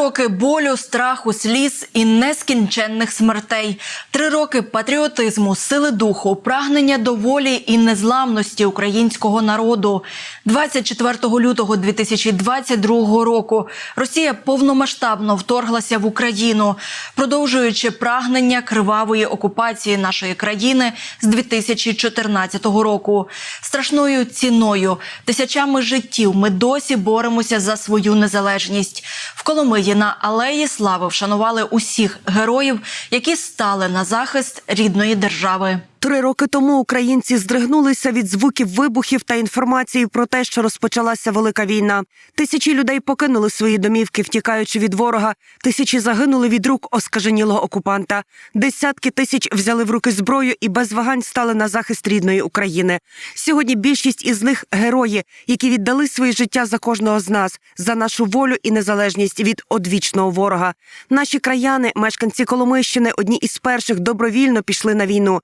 роки болю, страху, сліз і нескінченних смертей. Три роки патріотизму, сили духу, прагнення до волі і незламності українського народу. 24 лютого 2022 року Росія повномасштабно вторглася в Україну, продовжуючи прагнення кривавої окупації нашої країни з 2014 року. Страшною ціною, тисячами життів ми досі боремося за свою незалежність. В Коломиї на Алеї Слави вшанували усіх героїв, які стали на захист рідної держави. Три роки тому українці здригнулися від звуків вибухів та інформації про те, що розпочалася велика війна. Тисячі людей покинули свої домівки, втікаючи від ворога. Тисячі загинули від рук оскаженілого окупанта. Десятки тисяч взяли в руки зброю і без вагань стали на захист рідної України. Сьогодні більшість із них герої, які віддали своє життя за кожного з нас, за нашу волю і незалежність від одвічного ворога. Наші краяни, мешканці Коломийщини, одні із перших добровільно пішли на війну.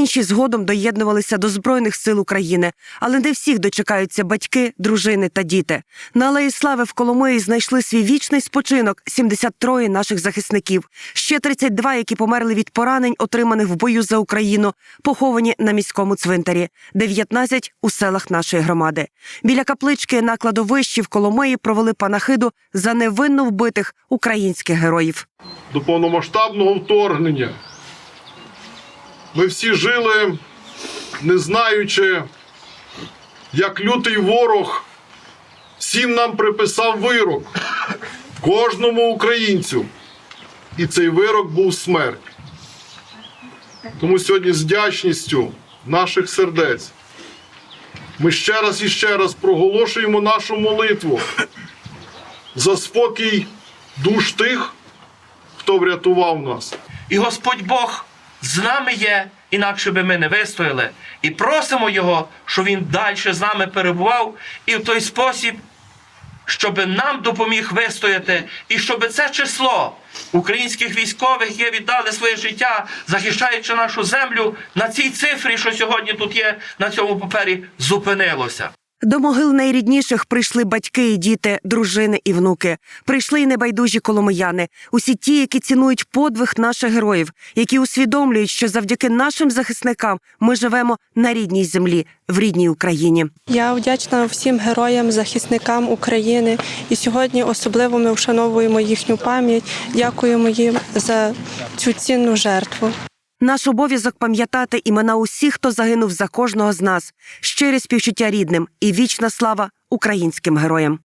Інші згодом доєднувалися до збройних сил України, але не всіх дочекаються батьки, дружини та діти. На алеї слави в Коломиї знайшли свій вічний спочинок 73 наших захисників. Ще 32, які померли від поранень, отриманих в бою за Україну, поховані на міському цвинтарі, 19 – у селах нашої громади. Біля каплички на кладовищі в Коломиї провели панахиду за невинно вбитих українських героїв. до повномасштабного вторгнення. Ми всі жили, не знаючи, як лютий ворог всім нам приписав вирок, кожному українцю. І цей вирок був смерть. Тому сьогодні з вдячністю наших сердець ми ще раз і ще раз проголошуємо нашу молитву за спокій душ тих, хто врятував нас. І Господь Бог з нами є, інакше би ми не вистояли. І просимо Його, щоб Він далі з нами перебував і в той спосіб, щоб нам допоміг вистояти, і щоб це число українських військових, які віддали своє життя, захищаючи нашу землю, на цій цифрі, що сьогодні тут є, на цьому папері, зупинилося. До могил найрідніших прийшли батьки і діти, дружини і внуки. Прийшли й небайдужі коломияни, усі ті, які цінують подвиг наших героїв, які усвідомлюють, що завдяки нашим захисникам ми живемо на рідній землі, в рідній Україні. Я вдячна всім героям, захисникам України. І сьогодні особливо ми вшановуємо їхню пам'ять. Дякуємо їм за цю цінну жертву. Наш обов'язок пам'ятати імена усіх, хто загинув за кожного з нас, щире співчуття рідним і вічна слава українським героям.